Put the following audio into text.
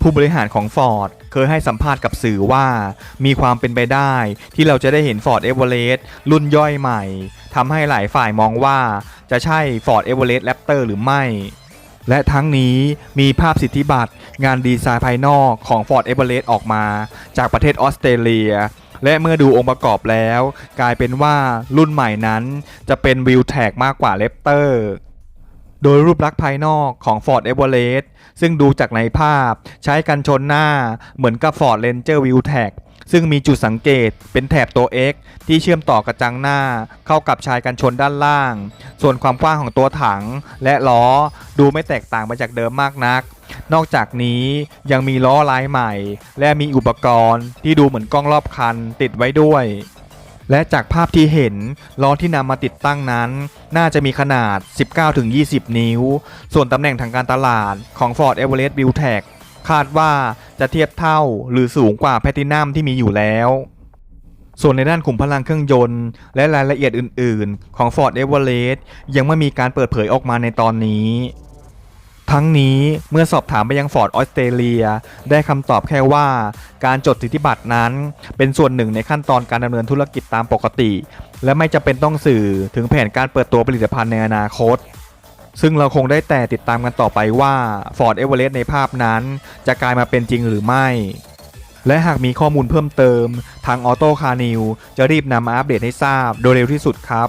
ผู้บริหารของ Ford เคยให้สัมภาษณ์กับสื่อว่า มีความเป็นไปได้ ที่เราจะได้เห็น Ford Everest รุ่นย่อยใหม่ทำให้หลายฝ่ายมองว่าจะใช่ Ford Everest Raptor หรือไม่ และทั้งนี้มีภาพสิทธิบัตรงานดีไซน์ภายนอกของ Ford Everest ออกมา จากประเทศออสเตรเลีย และเมื่อดูองค์ประกอบแล้ว กลายเป็นว่ารุ่นใหม่นั้นจะเป็นวิวแท็กมากกว่า Raptor โดยรูปลักษณ์ภายนอกของ Ford Everest ซึ่งดูจากในภาพใช้กันชนหน้าเหมือนกับ Ford Ranger View Tag ซึ่งมีจุดสังเกตเป็นแถบตัว X ที่เชื่อมต่อกระจังหน้าเข้ากับชายกันชนด้านล่าง ส่วนความกว้างของตัวถังและล้อดูไม่แตกต่างไปจากเดิมมากนัก นอกจากนี้ยังมีล้อลายใหม่ และมีอุปกรณ์ที่ดูเหมือนกล้องรอบคันติดไว้ด้วย และจากภาพที่เห็นล้อที่นำมาติดตั้งนั้น น่าจะมีขนาด 19-20 นิ้ว ส่วนตำแหน่งทางการตลาดของ Ford Everest v i e w t e c คาดว่าจะเทียบเท่าหรือสูงกว่าแพทินัมที่มีอยู่แล้ว ส่วนในด้านขุมพลังเครื่องยนต์ และรายละเอียดอื่น ๆ ของ Ford Everest ยังไม่มีการเปิดเผยออกมาในตอนนี้ ทั้งนี้เมื่อสอบถามไปยังฟอร์ดออสเตรเลีย ได้คำตอบแค่ว่า การจดสิทธิบัตรนั้น เป็นส่วนหนึ่งในขั้นตอนการดำเนินธุรกิจตามปกติ และไม่จำเป็นต้องสื่อถึงแผนการเปิดตัวผลิตภัณฑ์ในอนาคต ซึ่งเราคงได้แต่ติดตามกันต่อไปว่า Ford Everest ในภาพนั้น จะกลายมาเป็นจริงหรือไม่ และหากมีข้อมูลเพิ่มเติม ทาง Auto Car New จะรีบนำมาอัปเดตให้ทราบโดยเร็วที่สุดครับ